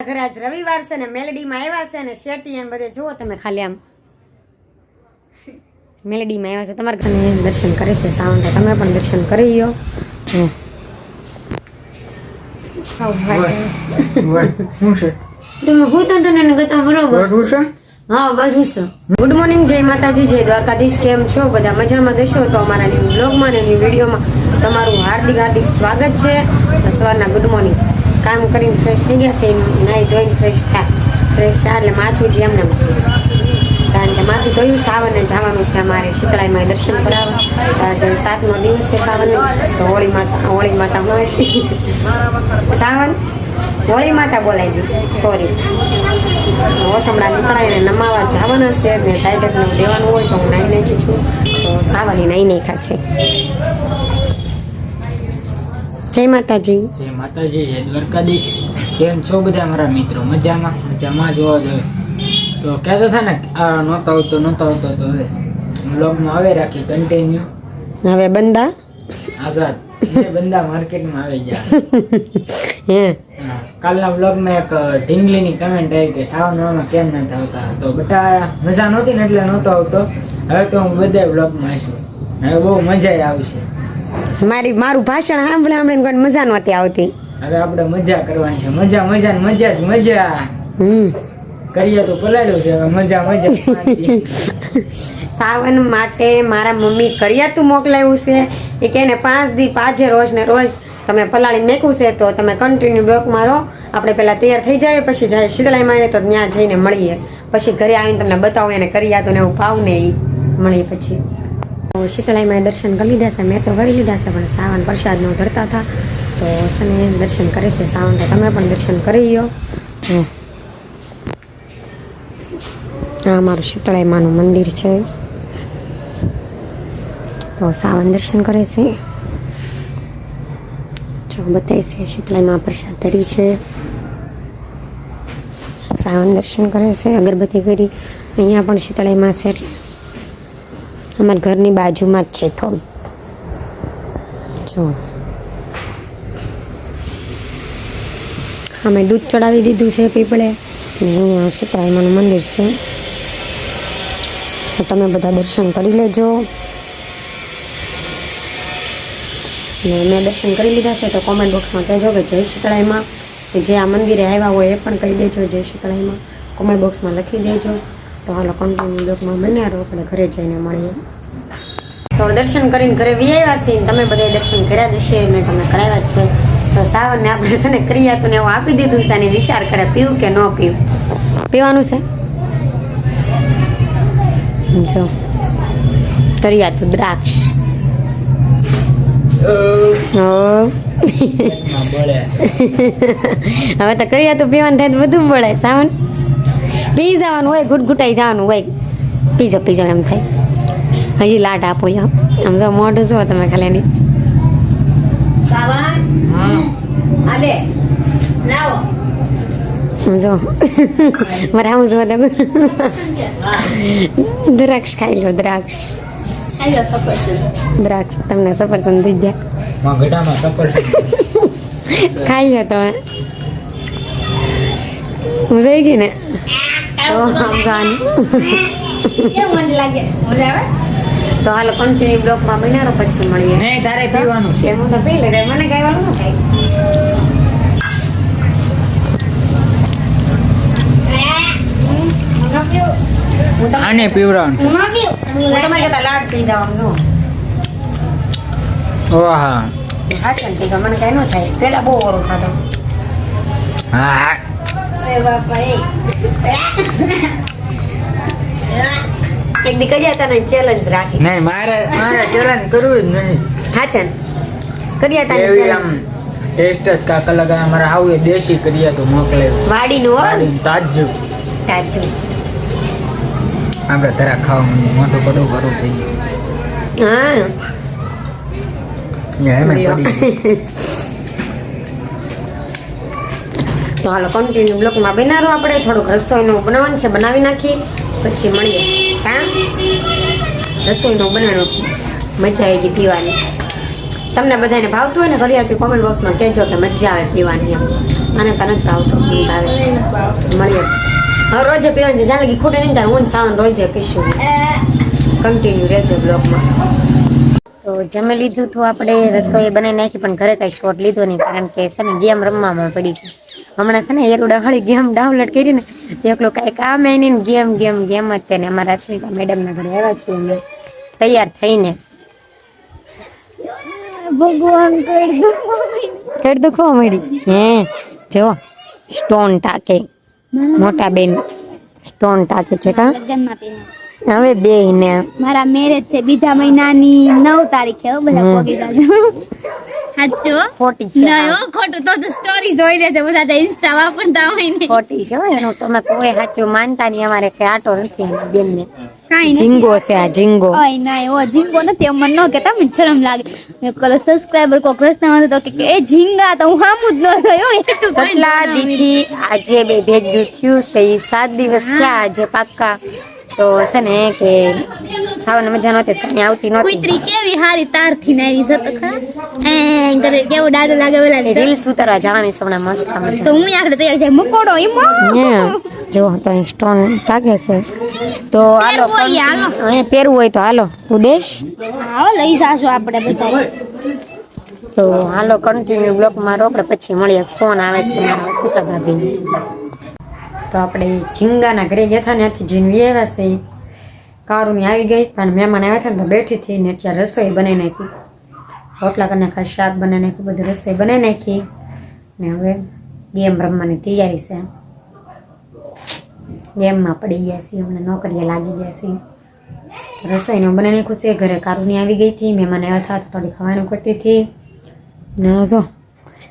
ઘરે આજ રવિવાર છે ને મેલેડીમાં આવ્યા છે ને શેટી એમ બધે જુઓ તમે ખાલી આમ. મેલેડીમાં આવ્યા છે. તમારા ઘરે દર્શન કરે છે સાવન તમે પણ દર્શન કરી લો જો આવ ભાઈ. શું છે? તમે હું તો ગતા બરોબર. હા બધું છે. ગુડ મોર્નિંગ જય માતાજી જય દ્વારકાધીશ. કેમ છો? બધા મજામાં દેશો? તો અમારા ન્યૂ બ્લોગમાં અને ન્યૂ વિડીયોમાં તમારું હાર્દિક હાર્દિક સ્વાગત છે. સવારના ગુડ મોર્નિંગ કામ કરીને ફ્રેશ થઈ ગયા છે નાહી ધોઈને ફ્રેશ થાય ફ્રેશ થાય એટલે માથું જે એમને એમ કારણ કે માથું ધોયું, સાવને જવાનું છે અમારે શીતળાઈમાં દર્શન કરાવવા. સાતમો દિવસ છે સાવન. તો હોળી માતા હોળી માતા મળે છે. સાવન? હોળી માતા બોલાવી ગઈ. સોરી ઓસમડા નીકળાય ને નમાવા જવાના છે. ને ટાઈટકનું દેવાનું હોય તો હું નાઈ નાખી છું. તો સાવાની નાઈ નાખ્યા છે. જય માતાજી. જય માતાજી જય દ્વારકાધીશ. કેમ છો બધા મારા મિત્રો? મજામાં? મજામાં જોવા જોઈએ. તો કહેતો હતા ને આ નહોતો આવતો નહોતો આવતો તો હવે બ્લોગમાં આવે રાખી કન્ટિન્યુ હવે બંદા? આઝાદ. બંદા માર્કેટમાં આવી ગયા. હે. કાલના બ્લોગમાં એક ઢીંગલીની કમેન્ટ આવી કે સાવનમાં કેમ નથી આવતા? તો બટા મજા નહોતી ને એટલે નહોતો આવતો. હવે તો હું બધા બ્લોગમાં આવીશું. હવે બહુ મજા આવશે. મારી મારું ભાષણ સાંભળે સાંભળે કોઈ મજા નહોતી આવતી. અરે આપણે મજા કરવાની છે. મજા મજા ને મજા જ મજા. હમ. કરીએ તો પલાળ્યું છે. મજા મજા સાવન માટે મારા મમ્મી કરિયાતું મોકલાવ્યું છે. એ કે ને પાંચ દી પાજે રોજ ને રોજ તમે પલાળીને મેકું છે તો તમે કન્ટિન્યુ બ્લોક મારો. આપણે પહેલાં તૈયાર થઈ જાય પછી જાય શીતળાઈમાં આવીએ તો ત્યાં જઈને મળીએ. પછી ઘરે આવીને તમને બતાવું એને કરી કરિયાતું ને એવું ભાવ ને એ મળીએ પછી. તો શીતળાઈમાં દર્શન કરી લીધા છે, મેં તો કરી લીધા છે, પણ સાવન પ્રસાદ નો ધરતા હતા. તો સને દર્શન કરે છે સાવન તો તમે પણ દર્શન કરી લો જો. આ અમારું શીતળાઈમાનું મંદિર છે. તો સાવન દર્શન કરે છે. જો બતાવી છે શીતળાઈમાં પ્રસાદ ધરી છે. સાવન દર્શન કરે છે, અગરબત્તી કરી. અહીંયા પણ શીતળાઈમાં છે એટલે અમારા ઘરની બાજુમાં જ છે થોડું જો. અમે દૂધ ચડાવી દીધું છે પીપળે. ને અહીંયા મંદિર છે. તમે બધા દર્શન કરી લેજો. ને મેં દર્શન કરી લીધા છે તો કોમેન્ટ બોક્સમાં કહેજો કે જય શીતળાઈમાં. જે આ મંદિરે આવ્યા હોય એ પણ કહી દેજો જય શીતળાઈમાં. કોમેન્ટ બોક્સમાં લખી દેજો. તો હાલો કન્ટિન્યુ બ્લોગમાં બન્યા રહો આપણે ઘરે જઈને મળીએ. તો દર્શન કરીને ઘરે વી આવ્યા છીએ તમે બધા દર્શન કર્યા દેશે મેં તમે કરાવ્યા જ છે. તો સાવનને આપણે છે ને ક્રિયા તો ને એવું આપી દીધું છે અને વિચાર કરે પીવું કે ન પીવું? પીવાનું છે? જો. કર્યા તું દ્રાક્ષ હવે તો કર્યા તો પીવાનું થાય તો બધું મળે સાવન. પી જવાનું હોય ગુટગુટાઈ જવાનું હોય. પીજો પીજો એમ થાય. હજી લાટ આપો યાર આમ તો મોઢું છો તમે ખાલી એની. જો મારે જો તમે. દ્રાક્ષ ખાઈ લો દ્રાક્ષ. દ્રાક્ષ તમને સફરચંદ થઈ ગયા. ખાઈ લો તમે. હું જઈ ગઈ ને? તો આમ જાન તો હાલો કન્ટિન્યુ બ્લોકમાં બનારો પછી મળીએ. નહીં તારે પીવાનું છે. હું તો પી લે મને કઈ ન થાય આને હું તમારે કહેતા લાડ પી જવાનું જો ઓહા. હા મને કઈ ન થાય. પેલા બહુ ઓરો ખાતો હા. એક દીકરી કર્યા તને ચેલેન્જ રાખી. નહીં મારે મારે ચેલેન્જ કરવું જ નહીં. હાચન કર્યા તને ચેલેન્જ ટેસ્ટ જ કાકા લગા અમારે આવું એ દેશી કરીએ તો મોકલે. વાડીનું હો. કાઢીને તાજું. તાજું. આપણે તરા ખાવા. મોટું કડું કરું થઈ ગયું. હા. એમ પડી તો હાલો કન્ટિન્યુ બ્લોકમાં બનારો આપણે. થોડુંક રસોઈનું બનાવવાનું છે, બનાવી નાખી પછી મળીએ. હા? રસોઈનું બનાવવાનું મજા આવી ગઈ પીવાની. તમને બધાને ભાવતું હોય ને ફરિયાદ કોમેન્ટ બોક્સમાં કહેજો કે મજા આવે પીવાની એમ. મને તો નથી ભાવતું ભાવે. મળીએ. હવે રોજે પીવાની છે. જ્યાં લગી ખૂટે નહીં ત્યારે હું સાવન રોજે પીશું. કન્ટિન્યુ રહેજો બ્લોકમાં તો જમી લીધું હતું આપણે રસોઈ બનાવી નાખી, પણ ઘરે કાંઈ શોટ લીધો નહીં, કારણ કે છે ને, ગેમ રમવામાં પડી ગઈ. હમણાં છે ને એરુડા હળી ગેમ ડાઉનલોડ કરીને એકલો કાંઈ કામ એ ગેમ ગેમ ગેમ જ તેને અમારા અશ્વિકા મેડમના ઘરે આવ્યા છીએ અમે. તૈયાર થઈને. ભગવાન કઈ દુખવા મળી. હે જો સ્ટોન ટાકે. મોટા બેન સ્ટોન ટાકે છે કા? હવે બે ને. મારા મેરેજ છે બીજા મહિનાની નવ તારીખે બધા. પોગી જાજો. સાચું ખોટી છે હો. ખોટું. તો તો સ્ટોરી જોઈ લેજો બધા તો ઇન્સ્ટા વાપરતા હોય ને. ખોટી છે એનું તમે કોઈ સાચું માનતા નહીં અમારે કઈ આટો નથી છે આ ઓય ના એવો ઝીંગો નથી અમને ન કહેતા મને શરમ લાગે. મેં કલો સબસ્ક્રાઇબર કોક પ્રશ્ન તો કે એ ઝીંગા તો હું હામું જ ન થયો એટલું કેટલા દીથી આજે બે ભેગું થયું છે એ સાત દિવસ થયા આજે પાક્કા. તો છે ને કે સાવન મજા નહોતી તો આવતી નહોતી. કુતરી કેવી હારી તારથી ને આવી જતો ખરા. એ કરે કેવું ડાદુ લાગે ઓલા રીલ્સ ઉતારવા જવાની સવણા મસ્ત તો હું આગળ તૈયાર જાય મકોડો એમાં જો તો સ્ટોન લાગે છે. તો હાલો અહીંયા પહેરવું હોય તો હાલો તું દેશ. હા લઈ જાશું આપણે બધા. તો હાલો કન્ટિન્યુ બ્લોકમાં રોકડે પછી મળીએ. ફોન આવે છે મારા સુતા ભાભી તો આપણે ઝીંગાના ઘરે ગયા હતા ત્યાંથી જીનવી આવ્યા છે. કારુની આવી ગઈ, પણ મહેમાન આવ્યા હતા ને તો બેઠી હતી ને અત્યારે રસોઈ બનાવી નાખી. રોટલા કરી નાખ્યા શાક બનાવી નાખ્યું બધું રસોઈ બનાવી નાખી. ને હવે ગેમ રમવાની તૈયારી છે. ગેમમાં પડી ગયા છીએ, અમને નોકરીએ લાગી ગયા છીએ. રસોઈનું બનાવીને છે, ઘરે કારુની આવી ગઈ હતી, મહેમાન આવ્યા હતા થોડી ખાવાનું કરતી હતી. ને જો,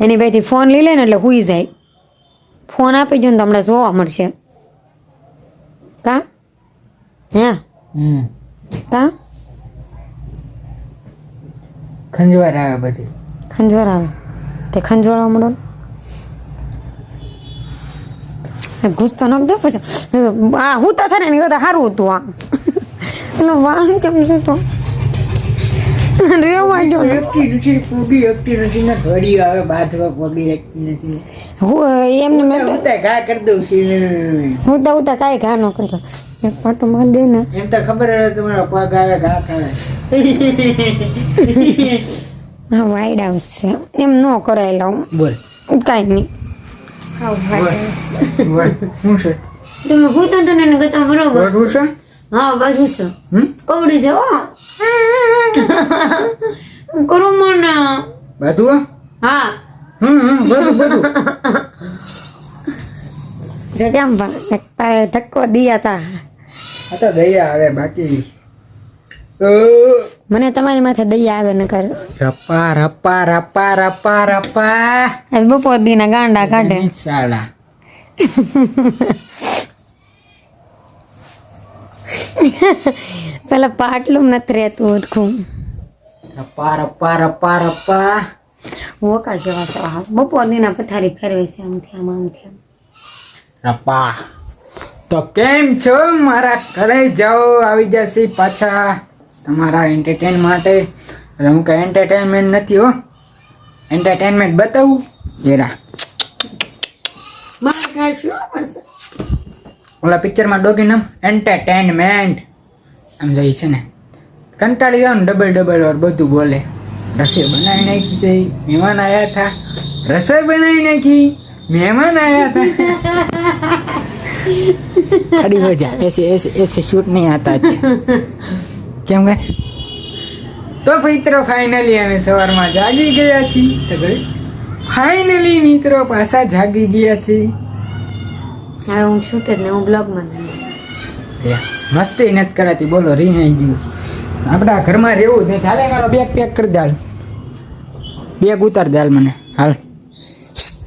એની ભાઈથી ફોન લઈ લે ને એટલે હુઈ જાય. ફોન આપી દો ને તો જોવા મળશે. કા? હે? કા? ખંજવાર આવે બધી. ખંજવાર આવે. તે ખંજવાળવા મળો ઘૂસતો ન દો પછી. આ હું તો થાય ને એની કરતાં સારું હતું આ એટલે વાંગ કેમ છે તો? રેવા જો એકટી નથી પૂરી એકટી નથી ને ઘડી આવે બાથવા પગી એકટી નથી. એમને મેં તો- ઘા કરી દઉં હું તો ઉતા કાંઈ ઘા ન કરતો. એક પાટો માર દે ને. એમ તો ખબર હવે તમારો પગ આવે ઘા થાય હા વાઈડ હાઉસ છે એમ ન કરાયેલા હું બોલ. કાંઈ નહીં. હા બોલ. શું છે? તમે હું તો તને એને કરતા બરોબર? છે? હા બધું છે. હમ? કવડી છે હો. કરો મને બધું? હા. હમ હમ બધું બધું. જે કેમ પણ ધક્કો દિયા તા. આ તો દયા આવે બાકી. મને તમારી માથે દયા આવે ને કર રપા રપા રપા રપા રપા આજ બપોર દીના ગાંડા કાઢે. સાલા. પેલા પાટલું નથી રહેતું ઓળખું રપા રપા રપા રપ્પા. વોકા જેવા સવા આ બપોર દીના પથારી ફેરવે છે આમથી આમ આમથી આમ રપ્પા તો કેમ છો? મારા ઘરે જાઓ આવી જશે પાછા તમારા એન્ટરટેન માટે. હું કઈ એન્ટરટેનમેન્ટ નથી હો. એન્ટરટેનમેન્ટ બતાવું? જરા ઓલા પિક્ચરમાં ડોગી નામ? એન્ટરટેનમેન્ટ આમ જઈ છે ને. કંટાળી જાવ ને ડબલ ડબલ ઓર બધું બોલે. રસોઈ બનાવી નાખી છે મહેમાન આવ્યા હતા. રસોઈ બનાવી નાખી મહેમાન આવ્યા હતા. ખડી હો એસે એસે એસે શૂટ નહીં આતા કેમ કે? તો મિત્રો ફાઇનલી અમે સવારમાં જાગી ગયા છીએ. તો ગઈ? ફાઇનલી મિત્રો પાછા જાગી ગયા છીએ. હા હું શૂટ જ ને હું બ્લોગમાં મસ્તી નથી કરાતી. બોલો રિહાઈ ગયું આપણા ઘરમાં રહેવું જ નથી હાલે મારો બેગ પેક કરી દાલ બેગ ઉતાર દાલ મને. હાલ.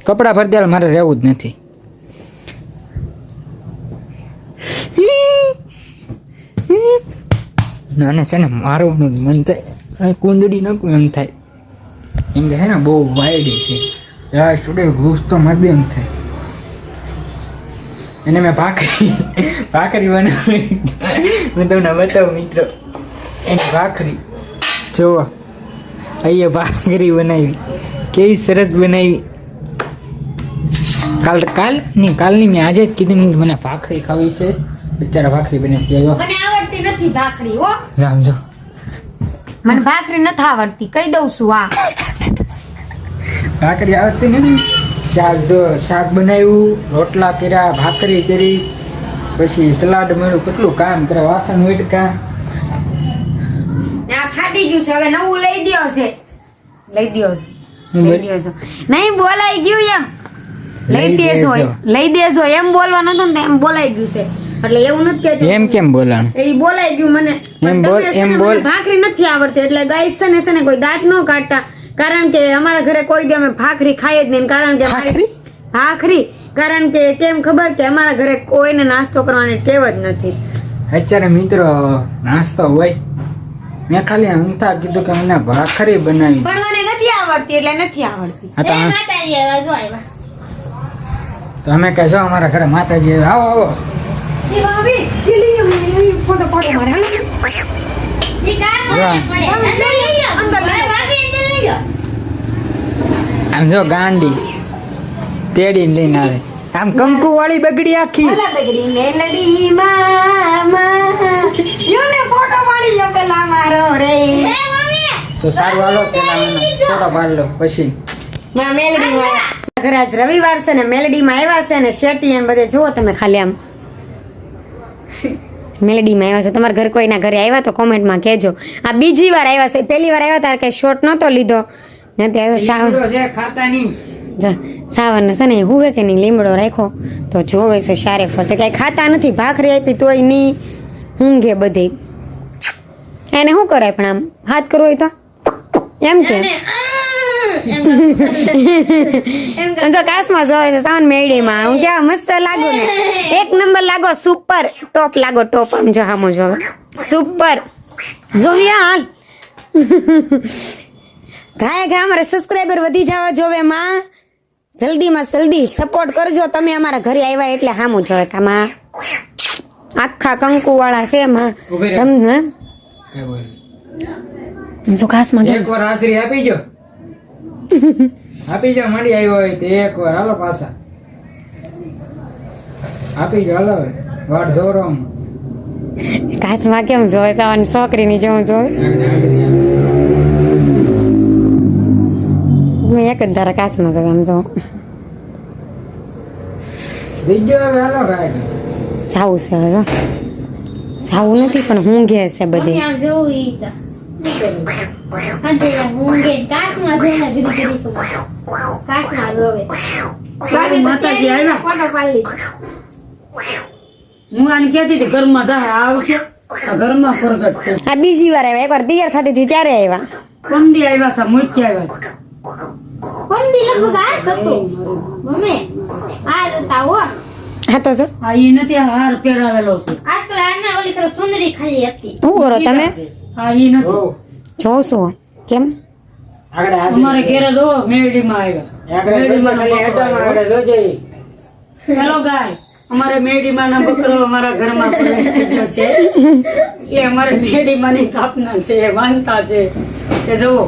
કપડાં ભરી દે મારે રહેવું જ નથી. નાને છે ને, મારું મન થાય. કુંદડી નાખું એમ થાય. એમ કે છે ને, બહુ વાયડી છે. યાર છોડે ઘૂસ તો મારી એમ થાય. અને મેં ભાખરી ભાખરી બનાવી. હું તમને બતાવું, મિત્રો. એની ભાખરી. જુઓ અહીંયા ભાખરી બનાવી. કેવી સરસ બનાવી. કાલ કાલ નહીં કાલની મેં આજે જ કીધું મને ભાખરી ખાવી છે. બિચારા ભાખરી બનાવી આવ્યો મને આવડતી નથી ભાખરી હો. જામ જો. મને ભાખરી નથી આવડતી કહી દઉં છું આ ભાખરી આવડતી નથી. શાક જો શાક બનાવ્યું રોટલા કર્યા ભાખરી કરી. પછી સલાડ મળ્યું. કેટલું કામ કરે વાસણ વેટકા ને ફાટી ગયું છે. હવે નવું લઈ દો છે. લઈ દો છે. લઈ બોલ- દ્યો નહીં બોલાઈ ગયું એમ. લઈ લઈ દેશો દેશો. લઈ દેશો એમ બોલવાનું હતું ને એમ બોલાઈ ગયું છે. એટલે એવું નથી કહેતું. એમ કેમ બોલાણ? એ બોલાઈ ગયું મને. પણ બોલ, એમ બોલ. ભાખરી નથી આવડતી. એટલે ગાઈસ છે ને છે ને કોઈ દાંત ન કાઢતા. કારણ કે અમારા ઘરે કોઈ દી અમે ભાખરી ખાઈ જ નહીં. કારણ કે ભાખરી? ભાખરી? કારણ કે કેમ ખબર કે અમારા ઘરે કોઈને નાસ્તો કરવાની ટેવ જ નથી. અત્યારે મિત્રો નાસ્તો હોય. મેં ખાલી હંતા કીધું કે મને ભાખરી બનાવી. પણ મને નથી આવડતી એટલે નથી આવડતી. હા તો માતાજી આવ્યા જો આવ્યા. તો અમે કહેશો અમારા ઘરે માતાજી આવ્યા. આવો આવો. જો ગાંડી તેડી લઈને આવે. આમ કંકુ વાળી બગડી આખી. બગડી મેલડી મામા. યુને ફોટો પાડી લો પેલા મારો રે. તો સારું હાલો પેલા મને ફોટો પાડી લો પછી. ના મેલડી માં ઘરે આજ રવિવાર છે ને મેલડી માં આવ્યા છે ને શેટી એમ બધે જુઓ તમે ખાલી આમ. મેલડી માં આવ્યા છે. તમારા ઘર કોઈના ઘરે આવ્યા તો કોમેન્ટમાં કહેજો. આ બીજી વાર આવ્યા છે. પહેલી વાર આવ્યા ત્યારે કઈ શોર્ટ નતો લીધો. નથી આવ્યો સાવ લીમડો છે ખાતા નહીં. જા સાવન છે ને હુવે કે નહીં લીમડો રાખ્યો. તો જોવે છે સારે ફરતે. કઈ ખાતા નથી ભાખરી આપી તોય નહીં. ઊંઘે બધી. એને શું કરાય? પણ આમ હાથ કરવો હોય તો? એમ કે? જો કાશમાં જોવે છે સાવન મેળીમાં. હું કેવા મસ્ત લાગુ ને. એક નંબર લાગો સુપર ટોપ લાગો ટોપ આમ જો હામો જોવે સુપર જોયા હાલ. ઘાય ઘા અમારા સબસ્ક્રાઈબર વધી જવા જોવે માં. જલ્દીમાં જલ્દી સપોર્ટ કરજો. તમે અમારા ઘરે આવ્યા એટલે હામું જોવે કામાં. આખા કંકુ વાળા છે માં ઊભી રહે. તો ખાસ કઈ બોલ. જો ઘાસમાં કેમ એક વાર હાજરી આપી જો આપી જો મળી આવ્યો હોય તો એક વાર. હાલો પાછા. આપી જો હાલો. વાટ જોરો આમ. ઘાસમાં કેમ જોવે સવાની છોકરીની જેવું જોવે. હું એક જ ધારા કાચમાં જોવે આમ જો બીજો હવે હાલો ગાય જાવું છે હવે જાવું નથી પણ હું છે બધે આને કહેતી હતી ઘરમાં જાય આવશે. આ ઘરમાં પ્રગટ છે. આ બીજી વાર આવ્યા. એકવાર તૈયાર થતી હતી ત્યારે આવ્યા. કંદી આવ્યા હતા મોતી આવ્યા હતા. પમદી લગભગ આ જ હતું. મમ્મી આ જ હતા હો. હા તો સર આ ઈ નથી હાર પહેરાવેલો છે. આજ આના ઓલી ખરે સુંદરી ખાલી હતી. શું કરો તમે? આ ઈ નથી. ઓ, જોશું. કેમ? આગળ અમારે ઘેરે જો મેરડીમાં આવ્યા. આગળ ખાલી બકરો આગળ જોજે. ચાલો ગાય. અમારે મેરડીમાં ના બકરો અમારા ઘરમાં છે. એટલે અમારે મેડીમાં ની સ્થાપના છે માનતા છે. કે જુઓ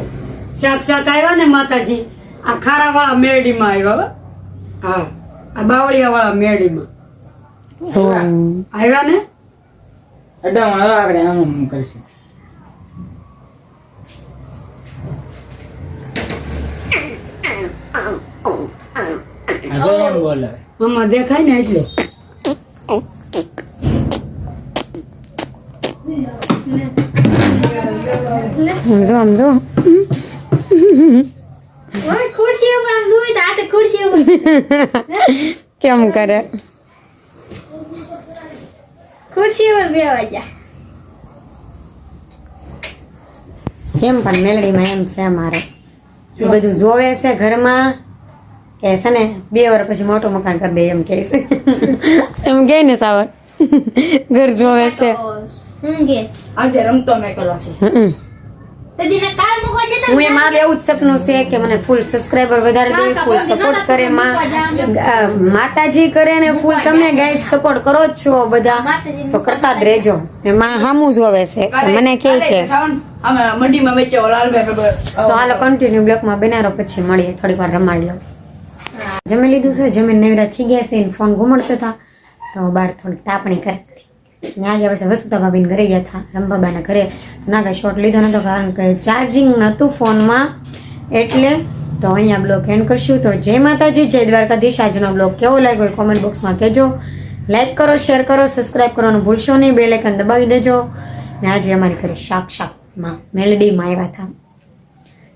શાક શાક આવ્યા ને માતાજી? આ ખારા વાળા મેડીમાં આવ્યા હો. આ બાવળિયા વાળા મેળીમાં. શું આવ્યા ને? અડામણ આપણે આમ આમ કરશે જો આમાં દેખાય ને એટલે. જો મમ્મી આમ જોઈ કેમ કરે? ખુરશી ઉપર બેવા જા કેમ પણ મેલડીમાં એમ છે મારે. એ બધું જોવે છે ઘરમાં. કે છે ને બે વાર પછી મોટું મકાન કરી દે એમ કે છે. એમ કે ને સાવર. ઘર જોવે છે. આજે રમતો મેકેલો છે. હું એ મારું એવું જ સપનું છે કે મને ફૂલ સબસ્ક્રાઇબર વધારે દે ફૂલ સપોર્ટ કરે માં માતાજી કરે ને ફૂલ તમે ગાઈસ સપોર્ટ કરો જ છો બધા. તો કરતા જ રહેજો. એ માં હામું જોવે છે. મને કે છે. તો હાલો કન્ટિન્યુ બ્લોકમાં બનારો પછી મળીએ. થોડી વાર રમાડી લો જમી લીધું છે? જમીન નેવરા થઈ ગયા છે ફોન ઘુમડતો હતા તો બહાર થોડીક તાપણી કરતી ને આજે આપણે વસુતા ઘરે ગયા હતા? રંભાબાના ઘરે. ના કાંઈ શોટ લીધો નતો કારણ કે ચાર્જિંગ નહોતું ફોનમાં. એટલે તો અહીંયા બ્લોગ એન્ડ કરશું. તો જય માતાજી, જય દ્વારકાધીશ. આજનો બ્લોગ કેવો લાગ્યો એ કોમેન્ટ બોક્સમાં કહેજો. લાઇક કરો શેર કરો સબસ્ક્રાઈબ કરવાનું ભૂલશો નહીં. બે લાઇકન દબાવી દેજો. ને આજે અમારી ઘરે શાક શાકમાં મેલડીમાં આવ્યા હતા.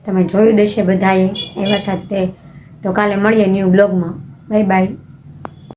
તમે જોયું દેશે બધાએ. આવ્યા હતા તે. તો કાલે મળીએ ન્યૂ બ્લોગમાં બાય બાય